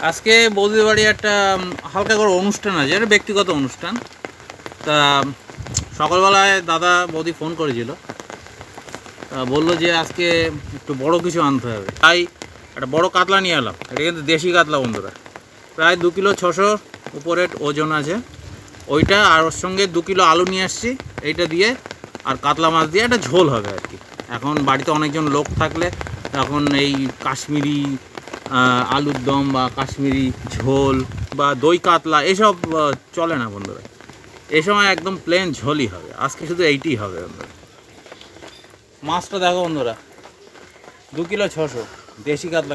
আজকে বৌদির বাড়ি একটা হালকা করে অনুষ্ঠান আছে, এটা ব্যক্তিগত অনুষ্ঠান। তা, সকালবেলায় দাদা বৌদি ফোন করেছিল। তা বলল যে আজকে একটু বড় কিছু আনতে হবে। তাই একটা বড় কাতলা নিয়ে এলাম। এটা কিন্তু দেশি কাতলা বন্ধুরা। প্রায় দু কিলো ছশো উপরে ওজন আছে। ওইটা আর ওর সঙ্গে দু কিলো আলু নিয়ে আসছি। এইটা দিয়ে আর কাতলা মাছ দিয়ে একটা ঝোল হবে আর কি। এখন বাড়িতে অনেকজন লোক থাকলে তখন এই কাশ্মীরি আলুর দম বা কাশ্মীরি ঝোল বা দই কাতলা, এসব চলে না বন্ধুরা। এই সময় একদম প্লেন ঝোলই হবে। আজকে শুধু এইটি হবে বন্ধুরা। মাছটা দেখো বন্ধুরা। দু কিলো ছশো, দেশি কাতলা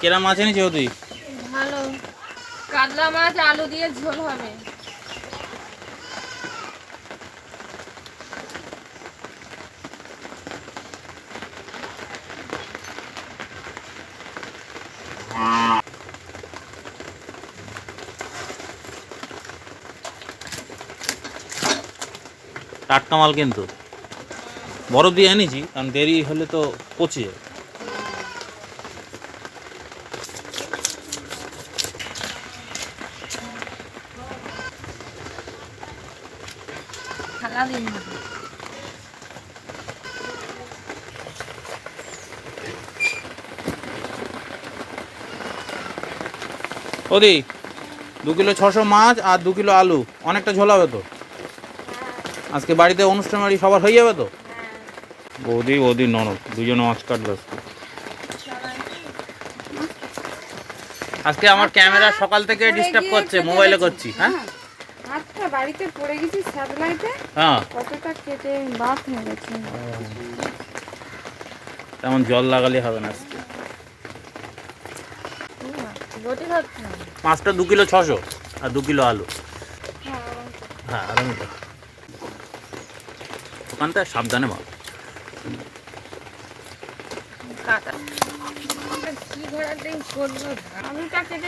কেরা মাছ এনেছি তুই? ভালো। কাতলা মাছ, আলু দিয়ে ঝোল হবে। টাটকা মাল কিন্তু। বরফ দিয়ে এনেছি কারণ দেরি হলে তো পচে যাবে ওদি দু কিলো ছশো মাছ আর দু কিলো আলু অনেকটা ঝোল হবে তো? আজকে বাড়িতে অনুষ্ঠান বাড়ি সবার হয়ে যাবে তো? বৌদি বৌদি ননদ দুজনে মাছ কাটবে আজকে। আজকে আমার ক্যামেরা সকাল থেকে ডিস্টার্ব করছে মোবাইলে করছি হ্যাঁ? হাতটা বাড়িতে পড়ে গেছি স্যাটেলাইটে হ্যাঁ। কতটা কেটে বাদ হয়ে গেছে তেমন জল লাগালে হবে না আজকে। মাছটা দু কিলো ছশো আর দু কিলো আলু। হ্যাঁ আরামই তো ওখানটা সাবধানে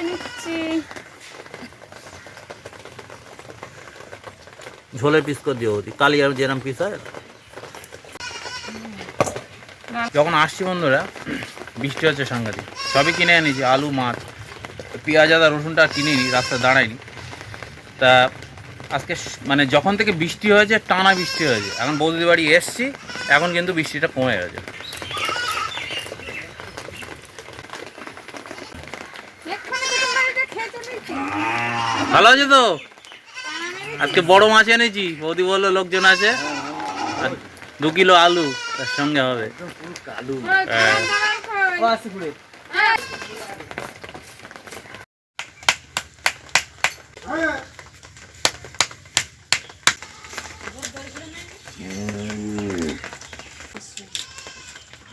নিচ্ছি। ঝোলের পিস করে দিও কালি আর যেরকম পিস হয়। যখন আসছি বন্ধুরা বৃষ্টি হচ্ছে সাংঘাতিক। সবই কিনে এনেছি আলু মাছ। পেঁয়াজ আদা রসুনটা আর কিনিনি রাস্তায় দাঁড়াইনি। তা আজকে মানে যখন থেকে বৃষ্টি হয়েছে টানা বৃষ্টি হয়েছে। এখন বৌদির বাড়ি এসছি এখন কিন্তু বৃষ্টিটা কমে গেছে। ভালো আছে তো? আজকে বড় মাছ এনেছি বৌদি বলল লোকজন আছে। দু কিলো আলু তার সঙ্গে হবে। হ্যাঁ।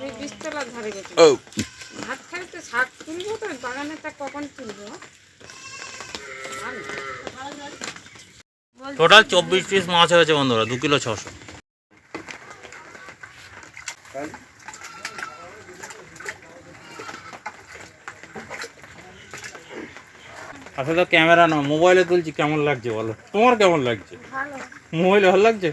এই বীজতলার ধারে গেছে ভাত খাইতে শাক তুলবো তো বাগানেরটা কখন তুলবো? টোটাল চব্বিশ পিস মাছ হয়েছে বন্ধুরা দু কিলো ছশো। আসলে ক্যামেরা না মোবাইলে তুলছি কেমন লাগছে বলো? তোমার কেমন লাগছে? ভালো। মোবাইলে ভালো লাগছে?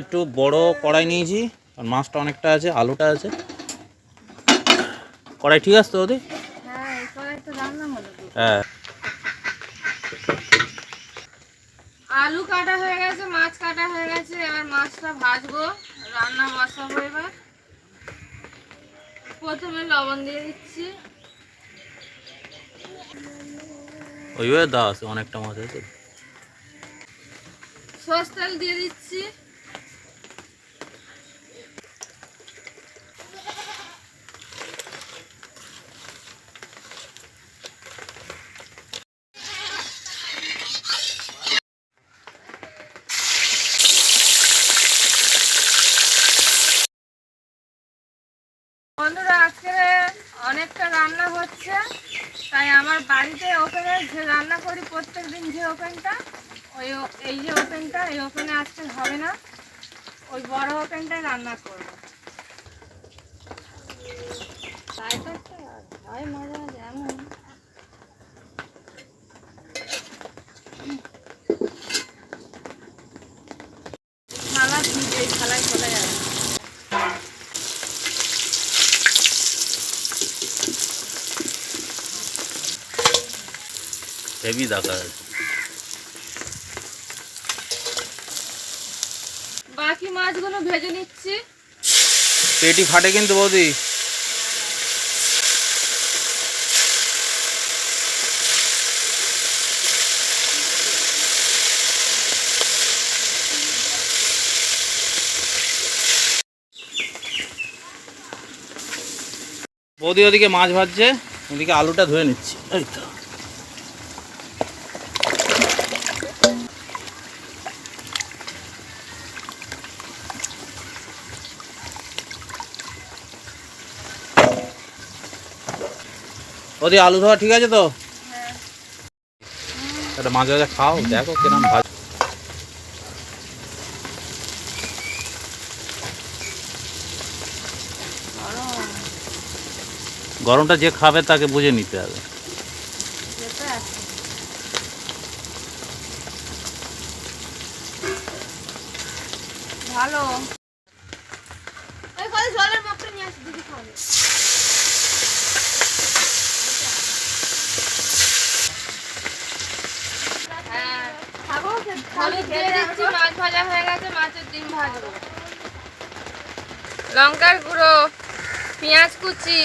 একটু বড় কড়াই নিয়েছি আর মাছটা অনেকটা আছে আলুটা আছে। কড়াই ঠিক আছে তো ওদের হ্যাঁ। হ্যাঁ। আলু কাটা হয়ে গেছে মাছ কাটা হয়ে গেছে এবার মাছটা ভাজবো রান্না বসাবো এবার। প্রথমে লবণ দিয়ে দিচ্ছি। ওইভাবে দাও আছে অনেকটা মাছ আছে। সস তেল দিয়ে দিচ্ছি বন্ধুরা আজকে অনেকটা রান্না হচ্ছে, তাই আমার বাড়িতে ওপেনে যে রান্না করি প্রত্যেক দিন যে ওপেনটা ওই এই যে ওপেনটা এই ওপেনে আজকে হবে না, ওই বড় ওপেনটাই রান্না করব। তাই তো হয় মজা দেখা আছে বাকি মাছগুলো ভেজে নিচ্ছি। পেটি ফাটে কিন্তু বৌদি। বৌদি ওদিকে মাছ ভাজছে ওদিকে আলুটা ধুয়ে নিচ্ছি। এই তো। ওদি আলু ধোয়া ঠিক আছে তো? হ্যাঁ। একটা মাঝে মাঝে খাও দেখো কিরম ভাজ গরমটা যে খাবে তাকে বুঝে নিতে হবে। ভালো ওই কলে জলের মগটা নিয়ে আসি দিদি খাবে হ্যাঁ হলুদ দিয়ে দিচ্ছি মাছ ভাজা হয়ে গেছে মাছের ডিম ভাজবো। লঙ্কার গুঁড়ো পেঁয়াজ কুচি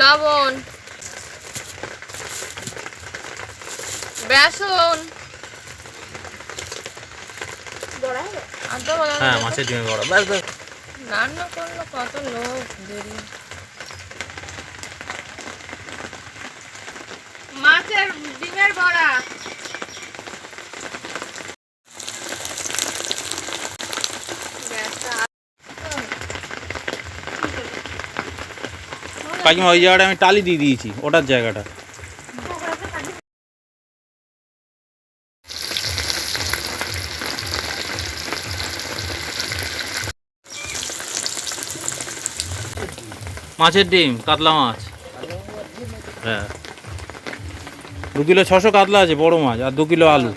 লবণ বেসন। হ্যাঁ মাছের ডিমে বড় ব্যাস ব্যাস। রান্না করল কত লোক দেরি। মাছের ডিমের বড়া। কাকিমা ওই জায়গাটা আমি টালি দিয়ে দিয়েছি ওটার জায়গাটা। মাছের ডিম কাতলা মাছ। হ্যাঁ। দু কিলো ছশো কাতলা আছে বড় মাছ আর দু কিলো আলু।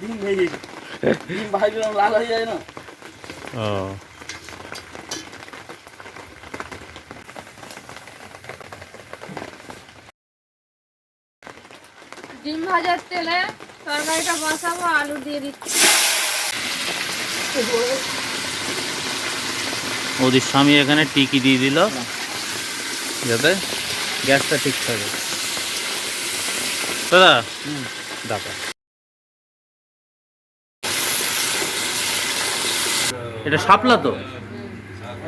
ডিম ভেজে ডিম ভাজলাম লাল হয়ে যায় না। ও। ডিম ভাজার তেলে তরকারিটা বসাবো আলু দিয়ে দিচ্ছি। ওদের স্বামী এখানে টিকি দিয়ে দিল। যাতে গ্যাসটা ঠিক থাকে। দাদা? দাদা। এটা শাপলা তো?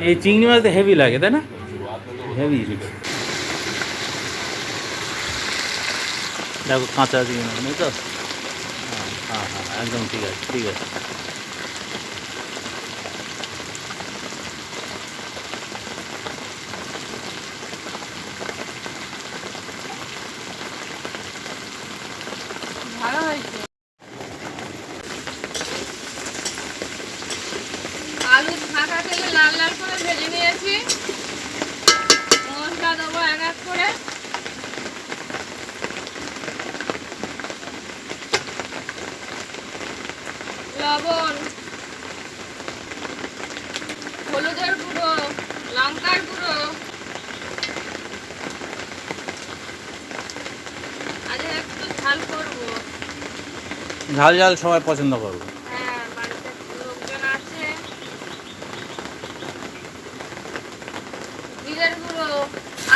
এই চিংড়ি মাছ তো হেভি লাগে তাই না? হেভি দেখো কাঁচা দিয়ে নেই তো হ্যাঁ হ্যাঁ হ্যাঁ একদম ঠিক আছে ঠিক আছে ভালো হয়েছে আলু ফাঁকা তেলে লাল লাল করে ভেজে নিয়েছি মশলা দেবো এক এক করে লবণ হলুদের গুঁড়ো লঙ্কার গুঁড়ো আজ একটু ঝাল করব। ঝাল ঝাল সবাই পছন্দ করবে। হ্যাঁ বাড়িতে লোকজন আছে জিরের গুঁড়ো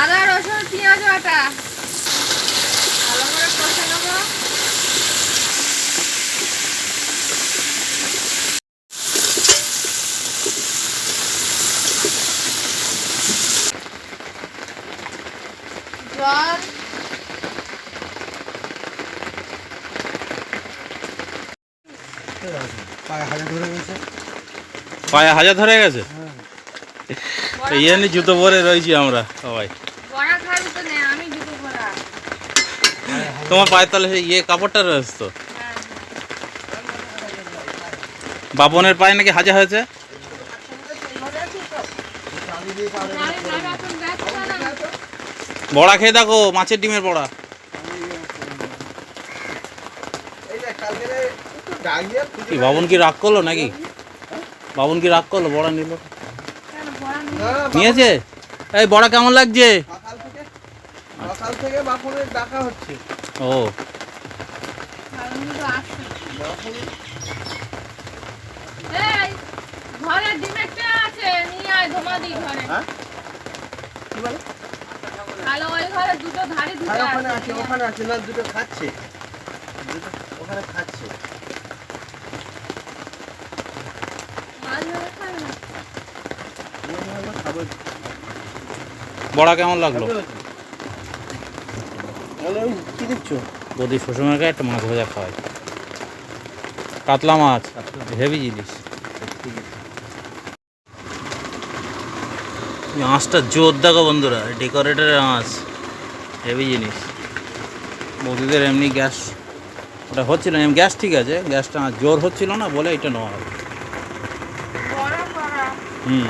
আদা রসুন পেঁয়াজ বাটা ভালো করে কষে নেব জল পায়ে হাতে ধরে গেছে। পায়ে হাজার ধরে গেছে? বড়া এই জন্য জুতো পরে রয়েছি আমরা সবাই। তোমার তলে সেই ইয়ে কাপড়টা রয়েছে তো? হ্যাঁ বাপনের পায়ে নাকি হাজা হয়েছে? বড়া খেয়ে দেখো মাছের ডিমের বড়া এই যে কালকে একটু ডাকিয়ে কি বাবন কি রাগ করল নাকি? বাবন কি রাগ করল? বড়া নিল। নিয়েছে? এই বড়া কেমন লাগছে? সকাল থেকে বাপনের ডাকা হচ্ছে। ও। ঘরে আছে নিয়ে আয় ধমা দি ঘরে। হ্যাঁ? কি বলে? তাহলে ওই ঘরে দুটো ওখানে আছে আছে ওখানে আছে না দুটো খাচ্ছে। দুটো ওখানে খাচ্ছে মাছ ধরে খাবে না আমি ভাবলাম খাব বড়া কেমন লাগল? কি দিচ্ছ? বৌদি শ্বশুরমাকে একটা মাছ ভাজা খাওয়াই। কাতলা মাছ। হেভি জিনিস। আঁশটা জোর দেখো বন্ধুরা ডেকোরেটরের আঁশ হেভি জিনিস। বৌদিদের এমনি গ্যাস ওটা হচ্ছিল না এমনি গ্যাস ঠিক আছে গ্যাসটা জোর হচ্ছিল না বলে এটা নেওয়া হবে হুম।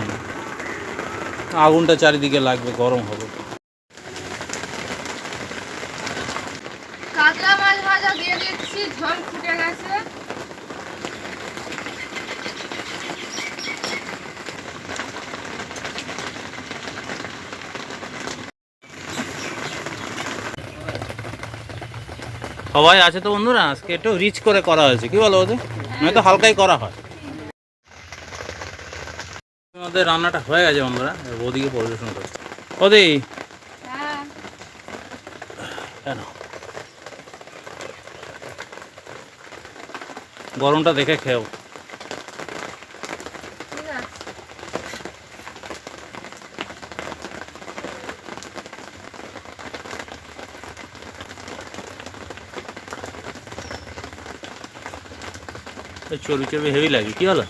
আগুনটা চারিদিকে লাগবে গরম হবে। কাতলা মাছ ভাজা দিয়ে দিচ্ছি ঝোল ফুটে গেছে। সবাই আছে তো বন্ধুরা? আজকে একটু রিচ করে করা হয়েছে। কি বলো ওদের নয়তো হালকাই করা হয়। আমাদের রান্নাটা হয়ে গেছে এবার বৌদিকে পরিবেশন করে ওদি কেন? গরমটা দেখে খেও। চর্বি চর্বি হেভি লাগে, কি হলো।